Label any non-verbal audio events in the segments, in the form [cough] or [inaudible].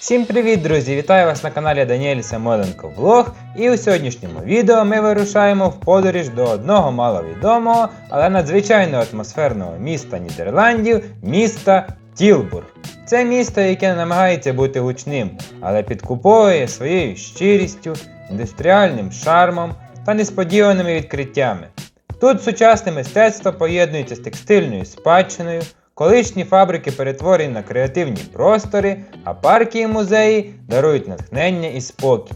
Всім привіт, друзі! Вітаю вас на каналі Даніель Самойленко Влог. І у сьогоднішньому відео ми вирушаємо в подорож до одного маловідомого, але надзвичайно атмосферного міста Нідерландів, міста Тілбург. Це місто, яке намагається бути гучним, але підкуповує своєю щирістю, індустріальним шармом та несподіваними відкриттями. Тут сучасне мистецтво поєднується з текстильною спадщиною, колишні фабрики перетворені на креативні простори, а парки і музеї дарують натхнення і спокій.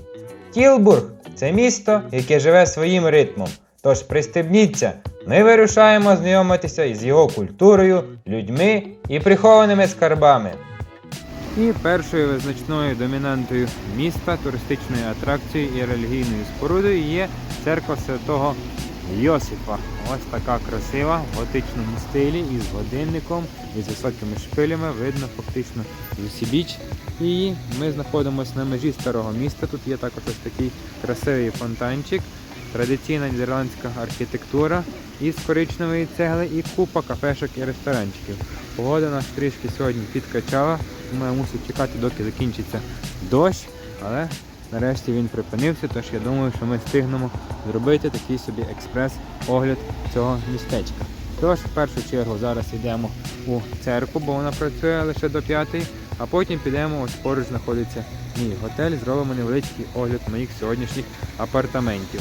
Тілбург це місто, яке живе своїм ритмом. Тож пристебніться, ми вирушаємо знайомитися із його культурою, людьми і прихованими скарбами. І першою визначною домінантою міста, туристичною атракцією і релігійною спорудою є церква святого Йосипа. Ось така красива в готичному стилі із годинником і з високими шпилями. Видно фактично з. І ми знаходимося на межі старого міста. Тут є також ось такий красивий фонтанчик, традиційна нідерландська архітектура із коричневої цегли і купа кафешок і ресторанчиків. Погода нас трішки сьогодні підкачала, я мусив чекати, доки закінчиться дощ, але нарешті він припинився, тож я думаю, що ми встигнемо зробити такий собі експрес-огляд цього містечка. Тож, в першу чергу, зараз йдемо у церкву, бо вона працює лише до п'ятої, а потім підемо, ось поруч знаходиться мій готель, зробимо невеличкий огляд моїх сьогоднішніх апартаментів.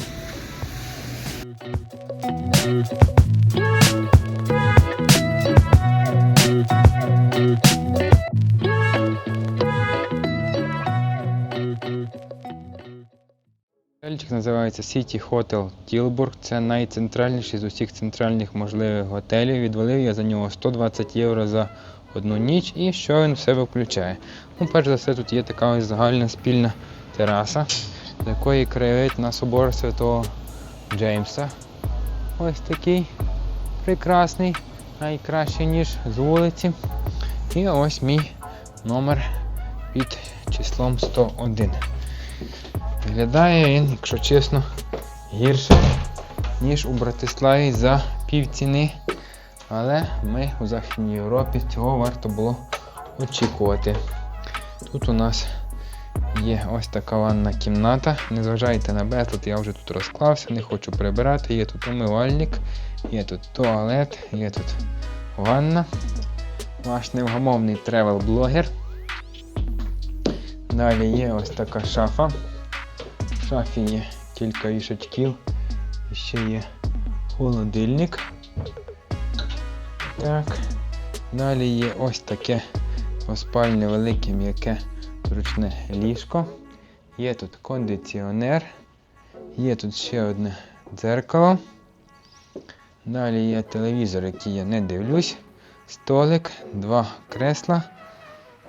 Готельчик називається City Hotel Tilburg. Це найцентральніший з усіх центральних можливих готелів. Відвалив я за нього 120 євро за одну ніч і що він в себе включає. Ну, перш за все, тут є така ось загальна спільна тераса, з якої краєвид на собор святого Джеймса. Ось такий прекрасний, найкращий ніж з вулиці. І ось мій номер під числом 101. Виглядає він, якщо чесно, гірше, ніж у Братиславі за півціни. Але ми у Західній Європі цього варто було очікувати. Тут у нас є ось така ванна кімната. Не зважайте на безлад, я вже тут розклався, не хочу прибирати. Є тут умивальник, є тут туалет, є тут ванна. Ваш невгамовний тревел-блогер. Далі є ось така шафа. Шафі є кілька вішачків. Ще є холодильник. Так. Далі є ось таке оспальне велике м'яке зручне ліжко. Є тут кондиціонер. Є тут ще одне дзеркало. Далі є телевізор, який я не дивлюсь. Столик, два кресла.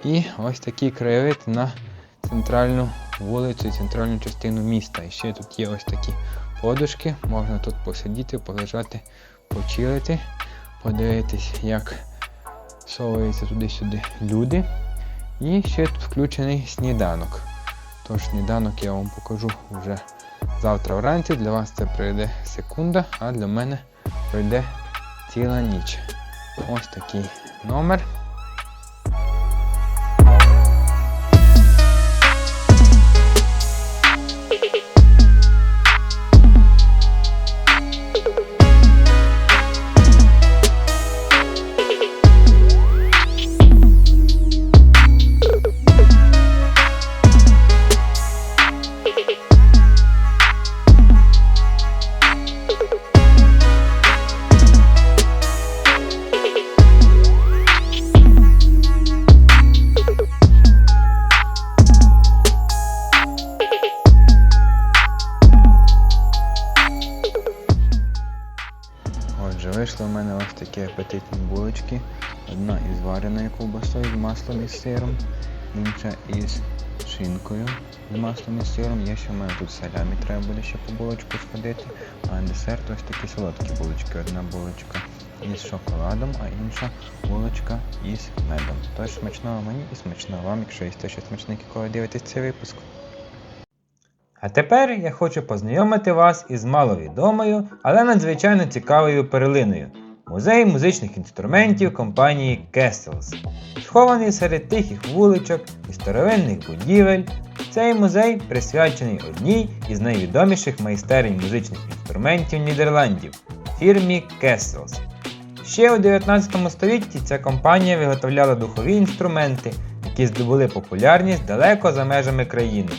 І ось такий краєвид на центральну вулицю і центральну частину міста. І ще тут є ось такі подушки. Можна тут посидіти, полежати, почилити, подивитись, як совуються туди-сюди люди. І ще тут включений сніданок. Тож сніданок я вам покажу вже завтра вранці. Для вас це пройде секунда, а для мене пройде ціла ніч. Ось такий номер. Апетитні булочки. Одна із вареною ковбасою з маслом і сиром, інша із шинкою з маслом і сиром. Є ще в мене тут салямі, треба буде ще по булочку сходити. А на десерт ось такі солодкі булочки. Одна булочка із шоколадом, а інша булочка із медом. Тож смачного мені і смачного вам, якщо їсте щось смачненьке, коли дивитесь цей випуск. А тепер я хочу познайомити вас із маловідомою, але надзвичайно цікавою перлиною музей музичних інструментів компанії Kessels. Схований серед тихих вуличок і старовинних будівель, цей музей присвячений одній із найвідоміших майстерень музичних інструментів Нідерландів фірмі Kessels. Ще у 19 столітті ця компанія виготовляла духові інструменти, які здобули популярність далеко за межами країни.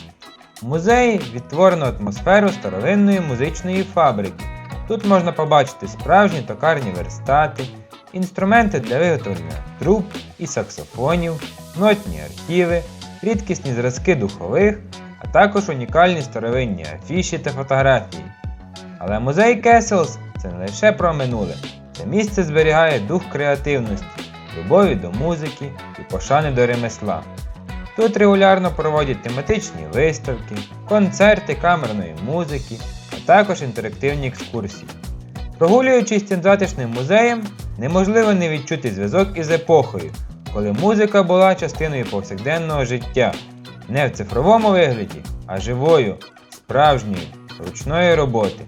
В музеї відтворено атмосферу старовинної музичної фабрики. Тут можна побачити справжні токарні верстати, інструменти для виготовлення труб і саксофонів, нотні архіви, рідкісні зразки духових, а також унікальні старовинні афіші та фотографії. Але музей Кеселс це не лише про минуле, це місце зберігає дух креативності, любові до музики і пошани до ремесла. Тут регулярно проводять тематичні виставки, концерти камерної музики, також інтерактивні екскурсії. Прогулюючись цим затишним музеєм, неможливо не відчути зв'язок із епохою, коли музика була частиною повсякденного життя, не в цифровому вигляді, а живою, справжньою, ручної роботи.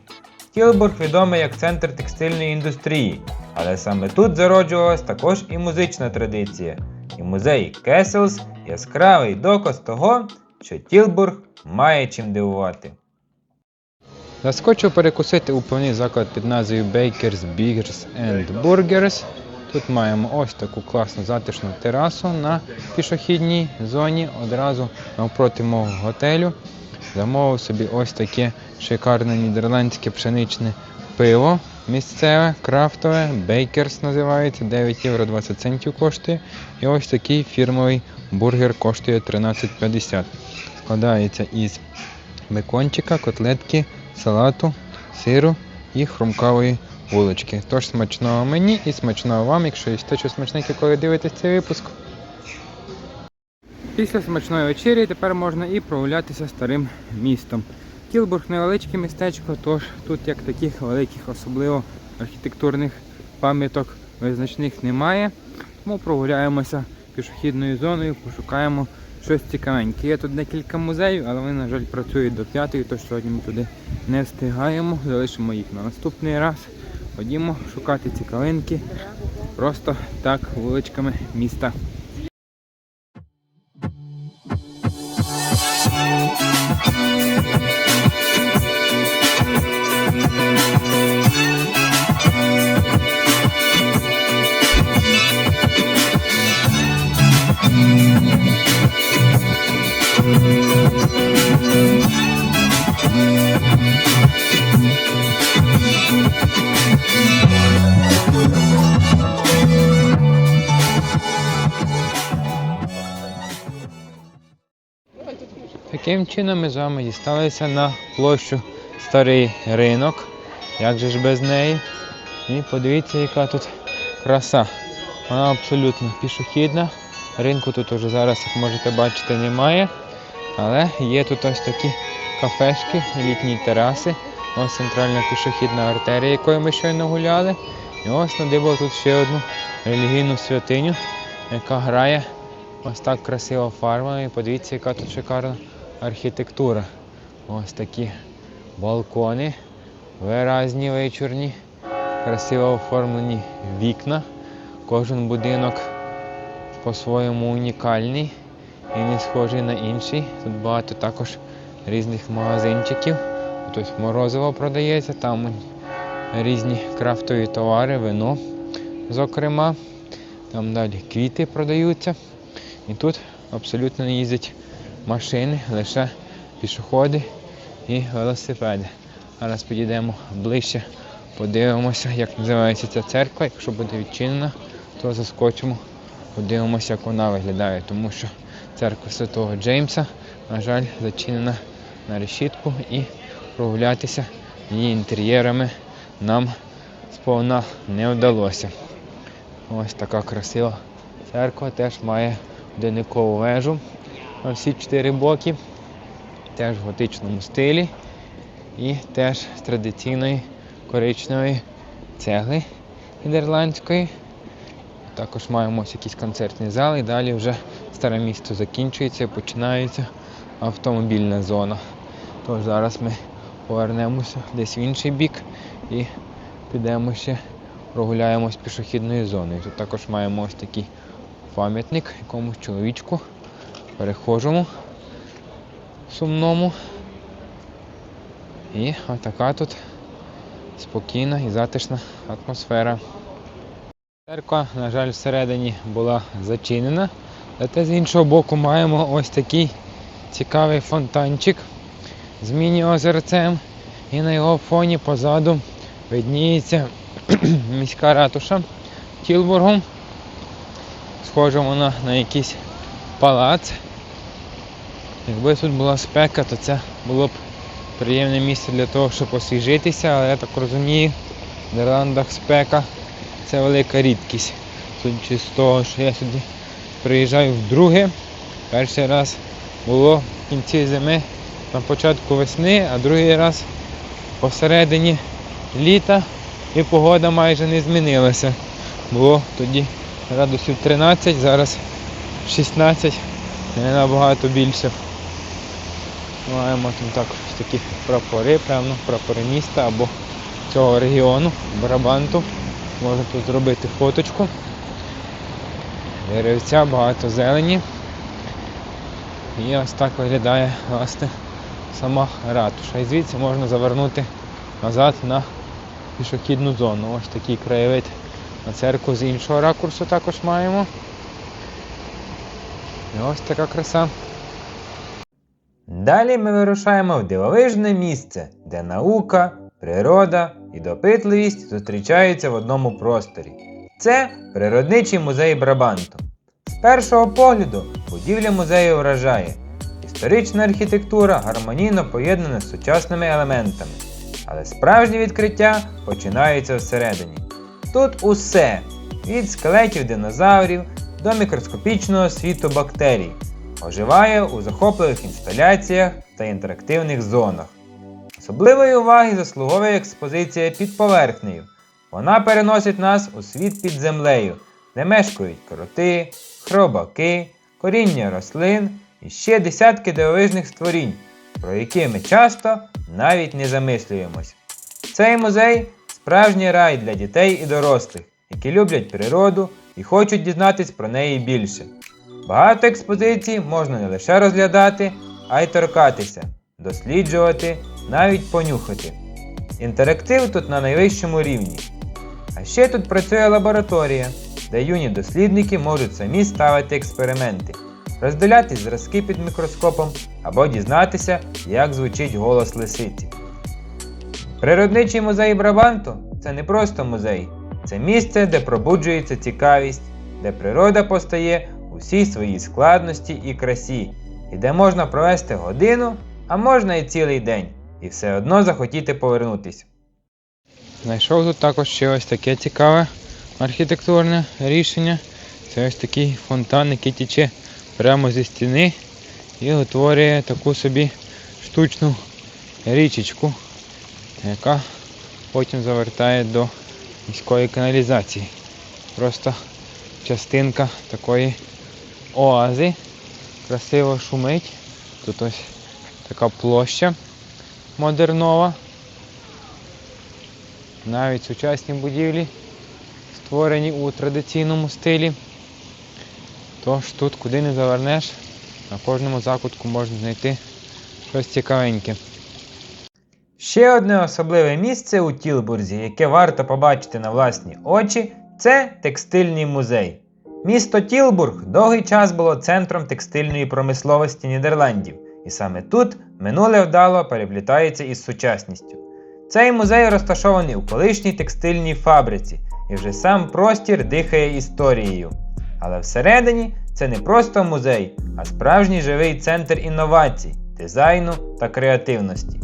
Тілбург відомий як центр текстильної індустрії, але саме тут зароджувалась також і музична традиція. І музей Кеселс яскравий доказ того, що Тілбург має чим дивувати. Заскочив перекусити у певний заклад під назвою Baker's Beers and Burgers. Тут маємо ось таку класну затишну терасу на пішохідній зоні, одразу навпроти мого готелю. Замовив собі ось таке шикарне нідерландське пшеничне пиво місцеве, крафтове, Бейкерс називається, 9 євро 20 центів коштує. І ось такий фірмовий бургер коштує 13,50. Складається із бекончика, котлетки, салату, сиру і хрумкавої вулички. Тож смачного мені і смачного вам, якщо їсте щось смачненьке, коли дивитесь цей випуск. Після смачної вечері тепер можна і прогулятися старим містом. Кілбург невеличке містечко, тож тут як таких великих, особливо архітектурних пам'яток визначних немає. Тому прогуляємося пішохідною зоною, пошукаємо щось цікавеньке. Є тут декілька музеїв, але вони, на жаль, працюють до п'ятої, тож сьогодні ми туди не встигаємо. Залишимо їх на наступний раз. Ходімо шукати цікавинки просто так вуличками міста. Таким чином ми з вами дісталися на площу Старий ринок. Як же ж без неї? І подивіться, яка тут краса. Вона абсолютно пішохідна. Ринку тут уже зараз, як можете бачити, немає. Але є тут ось такі кафешки, літні тераси. Ось центральна пішохідна артерія, якою ми щойно гуляли. І ось надибав тут ще одну релігійну святиню, яка грає ось так красиво фарбами. І подивіться, яка тут шикарна архітектура. Ось такі балкони, виразні вечорні, красиво оформлені вікна. Кожен будинок по-своєму унікальний і не схожий на інший. Тут багато також різних магазинчиків. Тут морозиво продається, там різні крафтові товари, вино, зокрема. Там далі квіти продаються. І тут абсолютно їздять машини, лише пішоходи і велосипеди. Зараз підійдемо ближче, подивимося, як називається ця церква. Якщо буде відчинена, то заскочимо, подивимося, як вона виглядає, тому що церква Святого Джеймса, на жаль, зачинена на решітку і прогулятися її інтер'єрами нам сповна не вдалося. Ось така красива церква теж має годинникову вежу на всі чотири боки, теж в готичному стилі і теж з традиційної коричневої цегли нідерландської. Також маємо ось якісь концертні зали, і далі вже старе місто закінчується починається автомобільна зона. Тож зараз ми повернемося десь в інший бік і підемо ще прогуляємось пішохідною зоною. Тут також маємо ось такий пам'ятник якомусь чоловічку, перехожому сумному. І отака тут спокійна і затишна атмосфера. Церква, на жаль, всередині була зачинена. Зате з іншого боку маємо ось такий цікавий фонтанчик з міні-озерцем. І на його фоні позаду видніється [clears throat] міська ратуша Тілбургом. Схоже вона на якийсь палац. Якби тут була спека, то це було б приємне місце для того, щоб освіжитися, але я так розумію, в Нідерландах спека це велика рідкість. Судячи з того, що я сюди приїжджаю вдруге. Перший раз було в кінці зими на початку весни, а другий раз посередині літа і погода майже не змінилася. Було тоді градусів 13, зараз 16, не набагато більше. Маємо там також такі прапори, певно, прапори міста або цього регіону, Барабанту. Можна тут зробити фоточку. Деревця, багато зелені. І ось так виглядає власне сама ратуша. І звідси можна завернути назад на пішохідну зону. Ось такий краєвид на церкву з іншого ракурсу також маємо. І ось така краса. Далі ми вирушаємо в дивовижне місце, де наука, природа і допитливість зустрічаються в одному просторі. Це природничий музей Брабанту. З першого погляду будівля музею вражає. Історична архітектура гармонійно поєднана з сучасними елементами. Але справжнє відкриття починається всередині. Тут усе від скелетів динозаврів до мікроскопічного світу бактерій оживає у захопливих інсталяціях та інтерактивних зонах. Особливої уваги заслуговує експозиція під поверхнею. Вона переносить нас у світ під землею, де мешкають кроти, хробаки, коріння рослин і ще десятки дивовижних створінь, про які ми часто навіть не замислюємось. Цей музей справжній рай для дітей і дорослих, які люблять природу і хочуть дізнатись про неї більше. Багато експозицій можна не лише розглядати, а й торкатися, досліджувати, навіть понюхати. Інтерактив тут на найвищому рівні. А ще тут працює лабораторія, де юні дослідники можуть самі ставити експерименти, розділяти зразки під мікроскопом або дізнатися, як звучить голос лисиці. Природничий музей Брабанту це не просто музей, це місце, де пробуджується цікавість, де природа постає у всій своїй складності і красі, і де можна провести годину, а можна і цілий день, і все одно захотіти повернутись. Знайшов тут також ще ось таке цікаве архітектурне рішення. Це ось такий фонтан, який тече прямо зі стіни і утворює таку собі штучну річечку, яка потім завертає до міської каналізації. Просто частинка такої оази. Красиво шумить. Тут ось така площа модернова. Навіть сучасні будівлі створені у традиційному стилі. Тож тут, куди не завернеш, на кожному закутку можна знайти щось цікавеньке. Ще одне особливе місце у Тілбурзі, яке варто побачити на власні очі, це текстильний музей. Місто Тілбург довгий час було центром текстильної промисловості Нідерландів, і саме тут минуле вдало переплітається із сучасністю. Цей музей розташований у колишній текстильній фабриці, і вже сам простір дихає історією. Але всередині це не просто музей, а справжній живий центр інновацій, дизайну та креативності.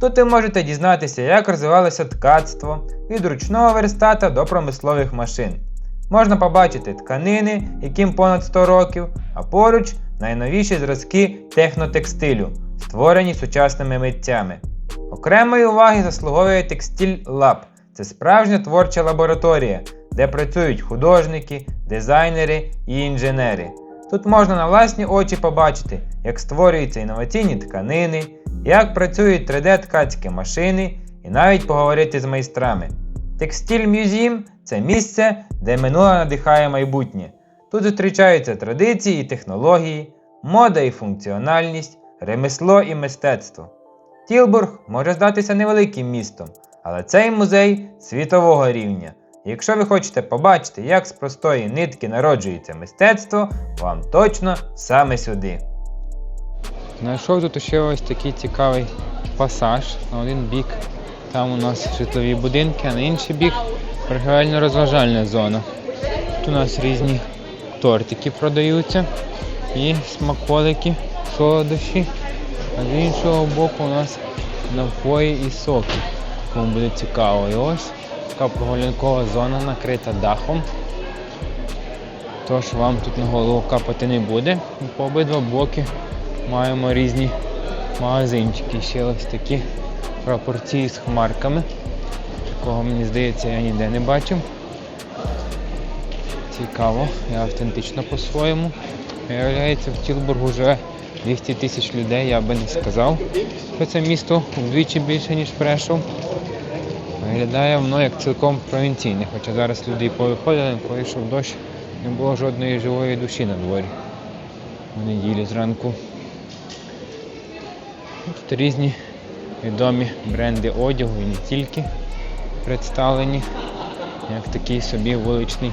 Тут ви можете дізнатися, як розвивалося ткацтво від ручного верстата до промислових машин. Можна побачити тканини, яким понад 100 років, а поруч найновіші зразки технотекстилю, створені сучасними митцями. Окремої уваги заслуговує Текстиль Lab. Це справжня творча лабораторія, де працюють художники, дизайнери і інженери. Тут можна на власні очі побачити, як створюються інноваційні тканини, як працюють 3D-ткацькі машини і навіть поговорити з майстрами. Текстиль Мюзім це місце, де минуле надихає майбутнє. Тут зустрічаються традиції і технології, мода і функціональність, ремесло і мистецтво. Тілбург може здатися невеликим містом, але цей музей світового рівня. Якщо ви хочете побачити, як з простої нитки народжується мистецтво, вам точно саме сюди. Знайшов тут ще ось такий цікавий пасаж. На один бік там у нас житлові будинки, а на інший бік торгівельно-розважальна зона. Тут у нас різні тортики продаються і смаколики, солодощі. А з іншого боку у нас напої і соки. Кому буде цікаво. І ось така прогулянкова зона накрита дахом. Тож вам тут на голову капати не буде. По обидва боки маємо різні магазинчики. Ще ось такі пропорції з хмарками. Такого, мені здається, я ніде не бачив. Цікаво і автентично по-своєму. Виявляється, в Тілбургу живе 200 тисяч людей, я би не сказав, що це місто вдвічі більше, ніж Прешов. Виглядає воно як цілком провінційне, хоча зараз люди повиходили, коли йшов дощ, не було жодної живої душі на дворі. У неділю зранку. Тут різні відомі бренди одягу і не тільки представлені, як такий собі вуличний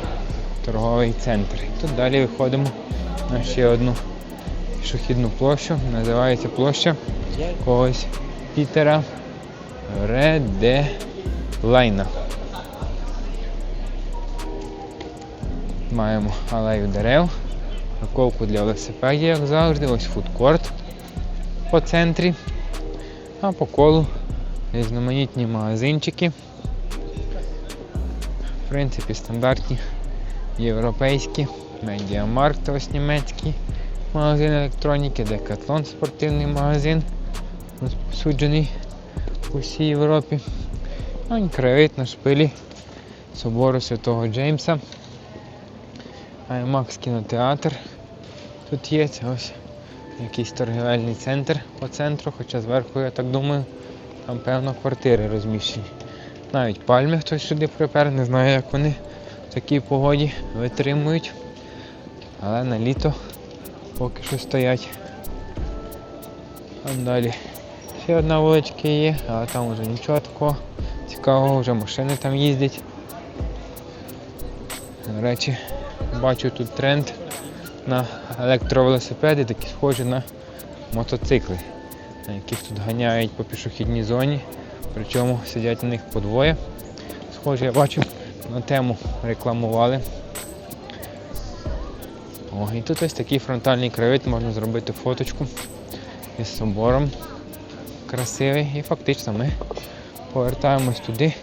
торговий центр. І тут далі виходимо на ще одну пішохідну площу. Називається площа когось Пітера Ределайна. Маємо алею дерев, парковку для велосипедів, як завжди, ось фудкорт по центрі, а по колу різноманітні магазинчики. В принципі, стандартні європейські, Медіамаркт, ось німецький магазин електроніки, Decathlon спортивний магазин, розповсюджений у всій Європі. Ну і на шпилі собору Святого Джеймса. IMAX кінотеатр. Тут є ось якийсь торгівельний центр по центру, хоча зверху, я так думаю, там певно квартири розміщені. Навіть пальми хтось сюди припер, не знаю, як вони в такій погоді витримують. Але на літо поки що стоять. Там далі ще одна вуличка є, але там вже нічого такого цікавого, вже машини там їздять. До речі, бачу тут тренд на електровелосипеди, такі схожі на мотоцикли, на яких тут ганяють по пішохідній зоні, причому сидять на них по двоє. Схоже, я бачу, на тему рекламували. О, і тут ось такий фронтальний краєвид, можна зробити фоточку із собором. Красивий. І фактично ми повертаємось туди,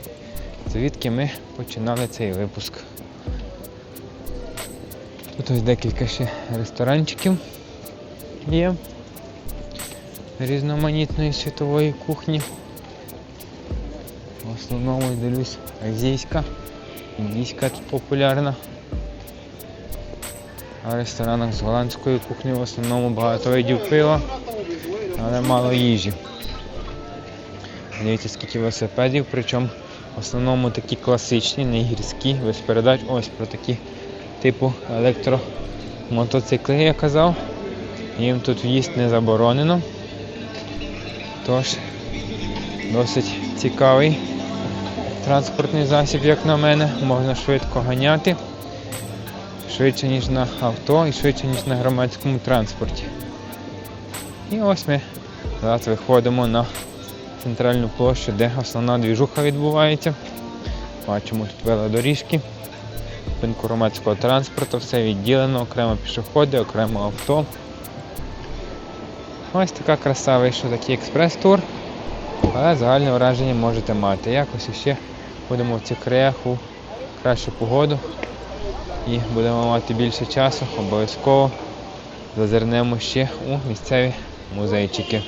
звідки ми починали цей випуск. Тут ось декілька ще ресторанчиків є різноманітної світової кухні. В основному дивлюсь азійська, індійська тут популярна. А в ресторанах з голландською кухнею в основному багато видів пива, але мало їжі. Дивіться, скільки велосипедів, причому в основному такі класичні, не гірські, без передач. Ось про такі типу електромотоцикли, я казав. Їм тут в'їзд не заборонено. Тож досить цікавий транспортний засіб, як на мене, можна швидко ганяти. Швидше, ніж на авто і швидше, ніж на громадському транспорті. І ось ми зараз виходимо на центральну площу, де основна двіжуха відбувається. Бачимо тут велодоріжки, зупинку громадського транспорту, все відділено, окремо пішоходи, окремо авто. Ось така краса вийшов такий експрес-тур. Але загальне враження можете мати. Якось іще будемо в цих краях у кращу погоду і будемо мати більше часу, обов'язково зазирнемо ще у місцеві музейчики.